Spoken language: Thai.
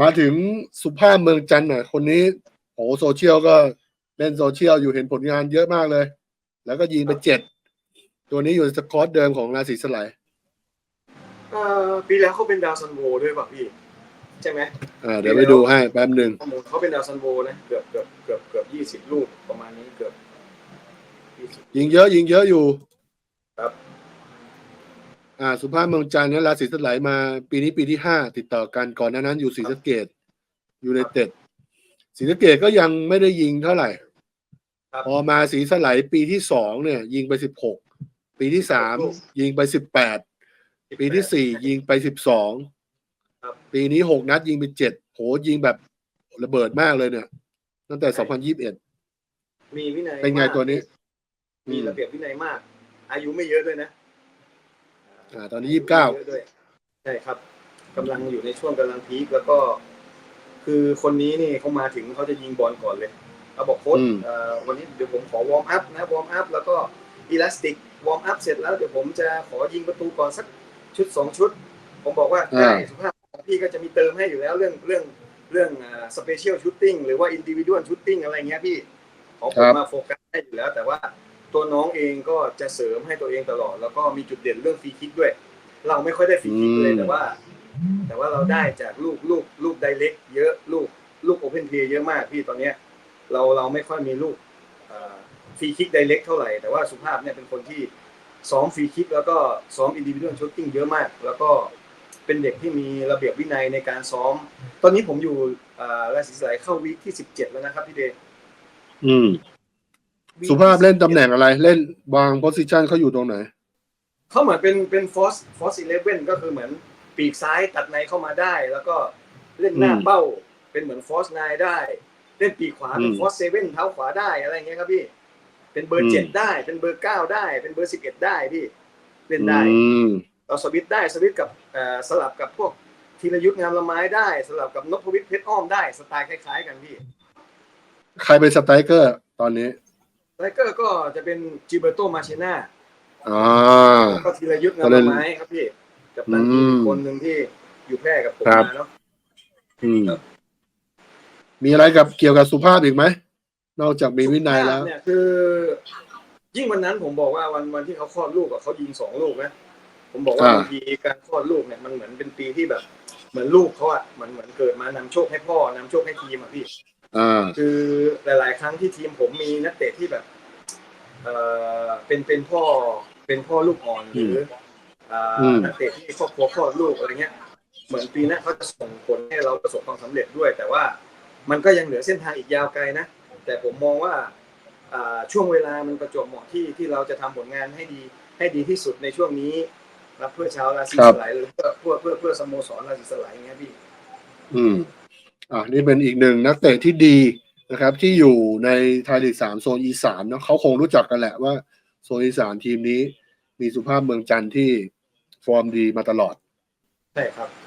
มาถึงสุภาพเมืองจันทร์น่ะ คนนี้โอ้โซเชียลก็เล่นโซเชียลอยู่เห็นผลงานเยอะมากเลย แล้วก็ยิงไปเจ็ด ตัวนี้อยู่ในสกอตเดิมของราศีสไลด์เอ่อปีแล้วเขาเป็นดาวซันโวด้วยป่ะพี่ ใช่ไหมอ่าเดี๋ยวไปดูให้แป๊บหนึ่งข้อมูลเขาเป็นดาวซันโวนะเกือบเกือบเกือบเกือบยี่สิบลูกประมาณนี้เกือบยี่สิบยิงเยอะยิงเยอะอยู่ครับ อ่าสุภาพเมืองจันทร์เนี่ยราศีสไลด์มาปีนี้ปีที่ห้าติดต่อกันก่อนหน้านั้นอยู่ศรีสะเกดอยู่ในเต็ดศรีสะเกดก็ยังไม่ได้ยิงเท่าไหร่ครับ พอมาศรีสไลด์ปีที่สองเนี่ย ยิงไปสิบหกปีที่สามยิงไปสิบแปดปีที่สี่ยิงไปสิบสองครับ ปีนี้หกนัดยิงไปเจ็ดโหยิงแบบระเบิดมากเลยเนี่ย ตั้งแต่สองพันยี่สิบเอ็ดมีวินัยเป็นไงมากตัวนี้ มีระเบียบวินัยมาก อายุไม่เยอะด้วยนะ อ่า ตอนนี้ยี่สิบเก้า ยอะด้วยใช่ครับกำลังอยู่ในช่วงกำลังพีคแล้วก็ คือคนนี้นี่เขามาถึงเขาจะยิงบอลก่อนเลยเขาบอกโค้ชอืม เอ่อวันนี้เดี๋ยวผมขอวอร์มอัพนะวอร์มอัพแล้วก็อีลาสติกวอร์มอัพเสร็จแล้วเดี๋ยวผมจะขอยิงประตูก่อนสักชุดสองชุด ผมบอกว่าอ่าได้สุภาพของพี่ก็จะมีเติมให้อยู่แล้วเรื่องเรื่องเรื่องสเปเชียลชูตติ้งหรือว่าอินดิวิด a ลชูตติ้งอะไรเงี้ยพี่ ของผมมาโฟกัสให้อยู่แล้ว แต่ว่า ตัวน้องเองก็จะเสริมให้ตัวเองตลอด แล้วก็มีจุดเด่นเรื่องฟรีคิกด้วย เราไม่ค่อยได้ฟรีคิกเลยอืมแต่ว่า แต่ว่าเราได้จากลูกลูกลูกไดเ c กเยอะลูกลูกโอเพนเพย์เยอะมากพี่ตอนเนี้ย เราเราไม่ค่อยมีลูกฟรีคิกไดเ c กเท่าไหร่แต่ว่าสุภาพเนี่ยเป็นคนที่ซ้อมฟรีคิกแล้วก็ซ้อมอินดิวิ a ลชูตติ้งเยอะมาก แล้วก็เป็นเด็กที่มีระเบียบวินัยในการซ้อม ตอนนี้ผมอยู่อ่าราศีสไลเข้าวีคที่สิบเจ็ดแล้วนะครับพี่เดย์อืม สุภาพเล่นตำแหน่งอะไร เล่นวางโพสิชันเขาอยู่ตรงไหน เขาเหมือนเป็นเป็นฟอสฟอสอีเลฟเว่นก็คือเหมือนปีกซ้ายตัดในเข้ามาได้ แล้วก็เล่นหน้าอืมเป้า เป็นเหมือนฟอสไนได้ เล่นปีกขวาเป็นอืมฟอสเซเว่นเท้าขวาได้อะไรอย่างเงี้ยครับพี่ เป็นเบออืร์มเจ็ดได้ เป็นเบอร์เก้าได้ เป็นเบอร์สิบเอ็ดได้พี่เล่นได้อืมเราสวิตช์ได้สวิตช์กับเอ่อสลับกับพวกธีรยุทธ์งามละไม้ได้ สลับกับนพวิทย์เพชรอ้อมได้สไตล์คล้าย ๆ กันพี่ ใครเป็นสไตรเกอร์ตอนนี้ ไลเกอร์ก็จะเป็นจิเบอร์โตมาเชน่าอ่า ก็ธีรยุทธ์งามละไม้ครับพี่ กับตันทีมอืมอีกคนหนึ่งที่อยู่แพร่กับผมครับ มาเนาะ อืม ครับ มีอะไรกับเกี่ยวกับสุภาพอีกไหม นอกจากมีวินัยแล้ว เนี่ยคือ ยิ่งวันนั้นผมบอกว่าวันวันที่เขาคลอดลูกอะเขายิงสองลูกนะผมบอกว่าอ่า บางทีการคลอดลูกเนี่ยมันเหมือนเป็นปีที่แบบ เหมือนลูกเขาอะเหมือนเหมือนเกิดมานำโชคให้พ่อนำโชคให้ทีมอะพี่ อ่า คือหลาย ๆ ครั้งที่ทีมผมมีนักเตะที่แบบ เอ่อเป็นเป็นพ่อเป็นพ่อลูกอ่อนหรืออ่าอืม นักเตะที่ครอบครัวคลอดลูกอะไรเงี้ย เหมือนปีหน้าเขาจะส่งผลให้เราประสบความสำเร็จด้วย แต่ว่ามันก็ยังเหลือเส้นทางอีกยาวไกลนะ แต่ผมมองว่าอ่าช่วงเวลามันประจวบเหมาะที่ที่เราจะทำผลงานให้ดีให้ดีที่สุดในช่วงนี้นะเพื่อชาวราศีครัสบไลหรือเพื่อเพื่อเพื่อเพื่อสโมสรราศีสไลอย่างเงี้ยพี่ อืม อ่านี่เป็นอีกหนึ่งนักเตะที่ดีนะครับ ที่อยู่ในไทยลีกสามโซนอีสานเนาะเขาคงรู้จักกันแหละว่าโซนอีสานทีมนี้ มีสุภาพเมืองจันทร์ที่ฟอร์มดีมาตลอด ใช่ครับ